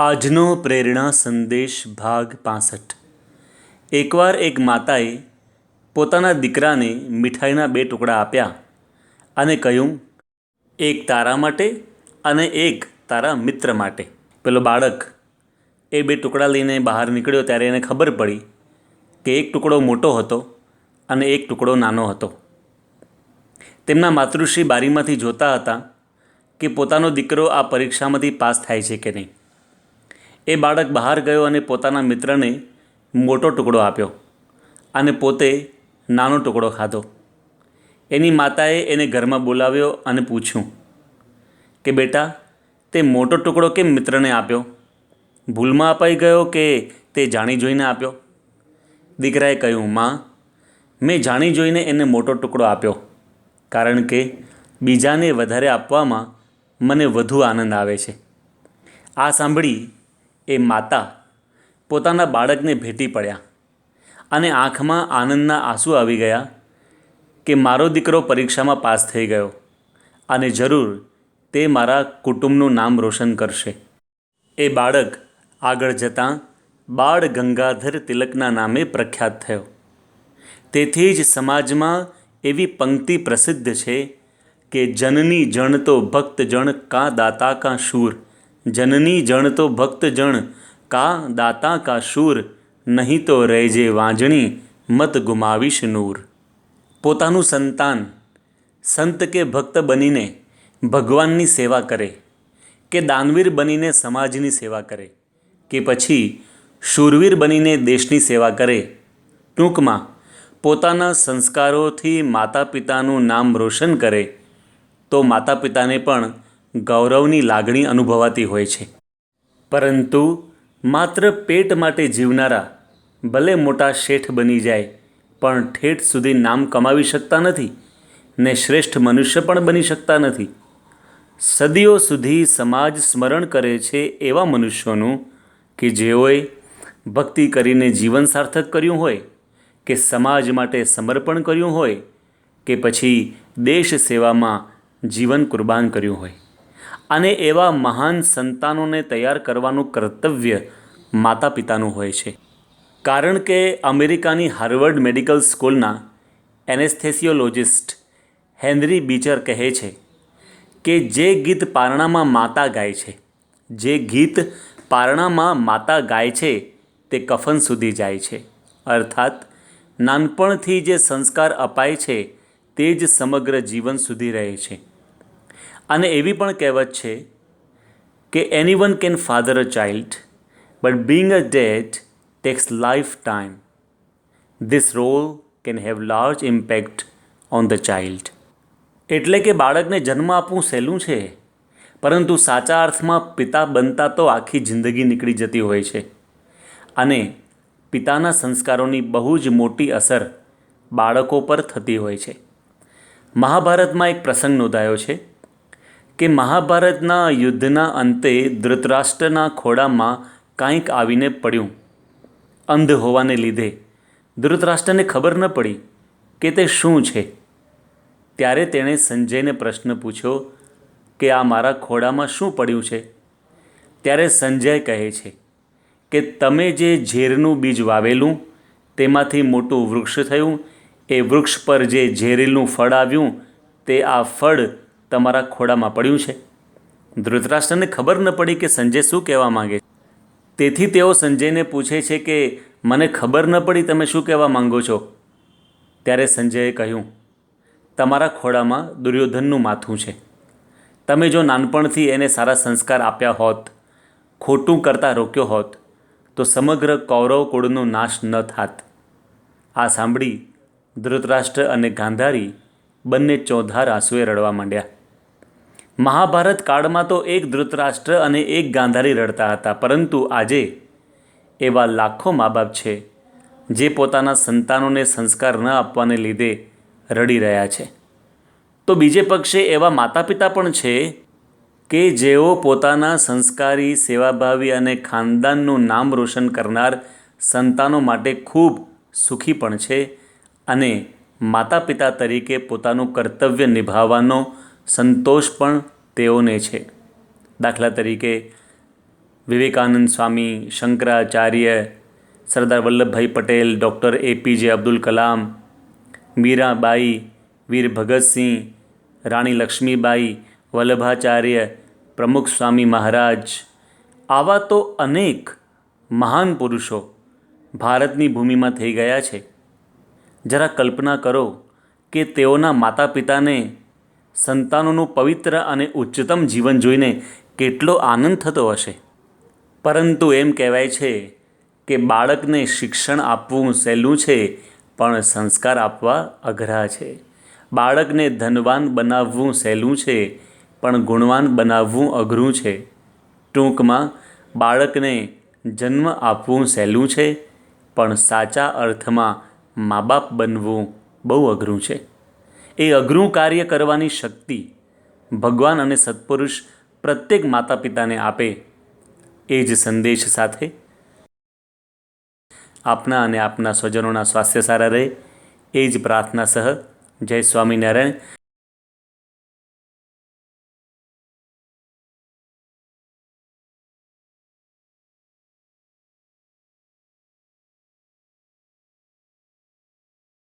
આજનો પ્રેરણા સંદેશ ભાગ પાસઠ. એકવાર એક માતાએ પોતાના દીકરાને મીઠાઈના બે ટુકડા આપ્યા અને કહ્યું, એક તારા માટે અને એક તારા મિત્ર માટે. પેલો બાળક એ બે ટુકડા લઈને બહાર નીકળ્યો ત્યારે એને ખબર પડી કે એક ટુકડો મોટો હતો અને એક ટુકડો નાનો હતો. તેમના માતૃશ્રી બારીમાંથી જોતા હતા કે પોતાનો દીકરો આ પરીક્ષામાંથી પાસ થાય છે કે નહીં. એ બાળક બહાર ગયો અને પોતાના મિત્રને મોટો ટુકડો આપ્યો અને પોતે નાનો ટુકડો ખાધો. એની માતાએ એને ઘરમાં બોલાવ્યો અને પૂછ્યું કે, બેટા, તે મોટો ટુકડો કેમ મિત્રને આપ્યો? ભૂલમાં અપાઈ ગયો કે તે જાણી જોઈને આપ્યો? દીકરાએ કહ્યું, માં, મેં જાણી જોઈને એને મોટો ટુકડો આપ્યો, કારણ કે બીજાને વધારે આપવામાં મને વધુ આનંદ આવે છે. આ સાંભળી એ માતા પોતાના બાળકને ભેટી પડ્યા અને આંખમાં આનંદના આંસુ આવી ગયા કે મારો દીકરો પરીક્ષામાં પાસ થઈ ગયો અને જરૂર તે મારા કુટુંબનું નામ રોશન કરશે. એ બાળક આગળ જતાં બાળ ગંગાધર તિલકના નામે પ્રખ્યાત થયો. તેથી જ સમાજમાં એવી પંક્તિ પ્રસિદ્ધ છે કે જનની જણ તો ભક્ત જણ કાં દાતા કાં શૂર. જનની જણ તો ભક્ત જણ, કા દાતા કા શૂર, નહીં તો રહેજે વાંજણી, મત ગુમાવીશ નૂર. પોતાનું સંતાન, સંત કે ભક્ત બનીને ભગવાનની સેવા કરે, કે દાનવીર બનીને સમાજની સેવા કરે, કે પછી શૂરવીર બનીને દેશની સેવા કરે. ટૂંકમાં, પોતાના સંસ્કારોથી માતા પિતાનું નામ રોશન કરે, તો માતા પિતાને પણ ગૌરવની લાગણી અનુભવાતી હોય છે. પરંતુ માત્ર પેટ માટે જીવનારા ભલે મોટા શેઠ બની જાય, પણ ઠેઠ સુધી નામ કમાવી શકતા નથી ને શ્રેષ્ઠ મનુષ્ય પણ બની શકતા નથી. સદીઓ સુધી સમાજ સ્મરણ કરે છે એવા મનુષ્યોનું કે જેઓએ ભક્તિ કરીને જીવન સાર્થક કર્યું હોય, કે સમાજ માટે સમર્પણ કર્યું હોય, કે પછી દેશ સેવામાં જીવન કુરબાન કર્યું હોય. અને એવા મહાન સંતાનોને તૈયાર કરવાનું કર્તવ્ય માતા પિતાનું હોય છે. કારણ કે અમેરિકાની હાર્વર્ડ મેડિકલ સ્કૂલના એનેસ્થેસિયોલોજિસ્ટ હેનરી બીચર કહે છે કે જે ગીત પારણામાં માતા ગાય છે, જે ગીત પારણામાં માતા ગાય છે, તે કફન સુધી જાય છે. અર્થાત, નાનપણથી જે સંસ્કાર અપાય છે, તે જ સમગ્ર જીવન સુધી રહે છે. અને એવી પણ કહેવત છે કે anyone can father a child but being a dad takes lifetime this role can have large impact on the child એટલે કે બાળકને જન્મ આપવું સહેલું છે, પરંતુ સાચા અર્થમાં પિતા બનતા તો આખી જિંદગી નીકળી જતી હોય છે. અને પિતાના સંસ્કારોની બહુ જ મોટી અસર બાળકો પર થતી હોય છે. મહાભારતમાં એક પ્રસંગ નોંધાયો છે. કે મહાભારતના યુદ્ધના અંતે ધૃતરાષ્ટ્રના ખોળામાં કાંઈક આવીને પડ્યું. અંધ હોવાને લીધે. ધૃતરાષ્ટ્રને ખબર ન પડી કે તે શું છે. ત્યારે તેણે સંજયને પ્રશ્ન પૂછ્યો કે આ મારા ખોળામાં શું પડ્યું છે? ત્યારે સંજય કહે છે કે તમે જે ઝેરનું બીજ વાવેલું, તેમાંથી મોટું વૃક્ષ થયું, એ વૃક્ષ પર જે ઝેરીલું ફળ આવ્યું, તે આ ફળ તમારા ખોળામાં પડ્યું છે? ધૃતરાષ્ટ્રને ખબર ન પડી કે સંજય શું કહેવા માંગે છે. તેથી તેઓ સંજયને પૂછે છે કે, મને ખબર ન પડી તમે શું કહેવા માંગો છો? ત્યારે સંજયે કહ્યું, તમારા ખોળામાં દુર્યોધનનું માથું છે. તમે જો નાનપણથી એને સારા સંસ્કાર આપ્યા હોત, ખોટું કરતાં રોક્યો હોત, તો સમગ્ર કૌરવ કુળનો નાશ ન થાત. આ સાંભળી ધૃતરાષ્ટ્ર અને ગાંધારી બંને ચોધાર આંસુએ રડવા માંડ્યા. મહાભારત કાળમાં તો એક ધૃતરાષ્ટ્ર અને એક ગાંધારી રડતા હતા, પરંતુ આજે એવા લાખો મા બાપ છે જે પોતાના સંતાનોને સંસ્કાર ન આપવાને લીધે રડી રહ્યા છે. તો બીજે પક્ષે એવા માતા પિતા પણ છે કે જેઓ પોતાના સંસ્કારી, સેવાભાવી અને ખાનદાનનું નામ રોશન કરનાર સંતાનો માટે ખૂબ સુખી પણ છે અને માતા પિતા તરીકે પોતાનું કર્તવ્ય નિભાવવાનો સંતોષ પણ તેઓને છે. દાખલા તરીકે વિવેકાનંદ સ્વામી, શંકરાચાર્ય, સરદાર વલ્લભભાઈ પટેલ, ડૉક્ટર એપીજે અબ્દુલ કલામ, મીરાબાઈ વીર ભગતસિંહ રાણી લક્ષ્મીબાઈ વલ્લભાચાર્ય, પ્રમુખ સ્વામી મહારાજ, આવા તો અનેક મહાન પુરુષો ભારતની ભૂમિમાં થઈ ગયા છે. જરા કલ્પના કરો કે તેઓના માતા પિતાને સંતાનોનું પવિત્ર અને ઉચ્ચતમ જીવન જોઈને કેટલો આનંદ થતો હશે. પરંતુ એમ કહેવાય છે કે બાળકને શિક્ષણ આપવું સહેલું છે, પણ સંસ્કાર આપવા અઘરા છે. બાળકને ધનવાન બનાવવું સહેલું છે, પણ ગુણવાન બનાવવું અઘરું છે. ટૂંકમાં, બાળકને જન્મ આપવું સહેલું છે, પણ સાચા અર્થમાં મા બાપ બનવું બહુ અઘરું છે. એ અઘરું કાર્ય કરવાની શક્તિ ભગવાન અને સત્પુરુષ પ્રત્યેક માતા પિતાને આપે એ જ સંદેશ સાથે. આપના અને આપના સ્વજનોના સ્વાસ્થ્ય સારા રહે એ જ પ્રાર્થના સહ. જય સ્વામિનારાયણ.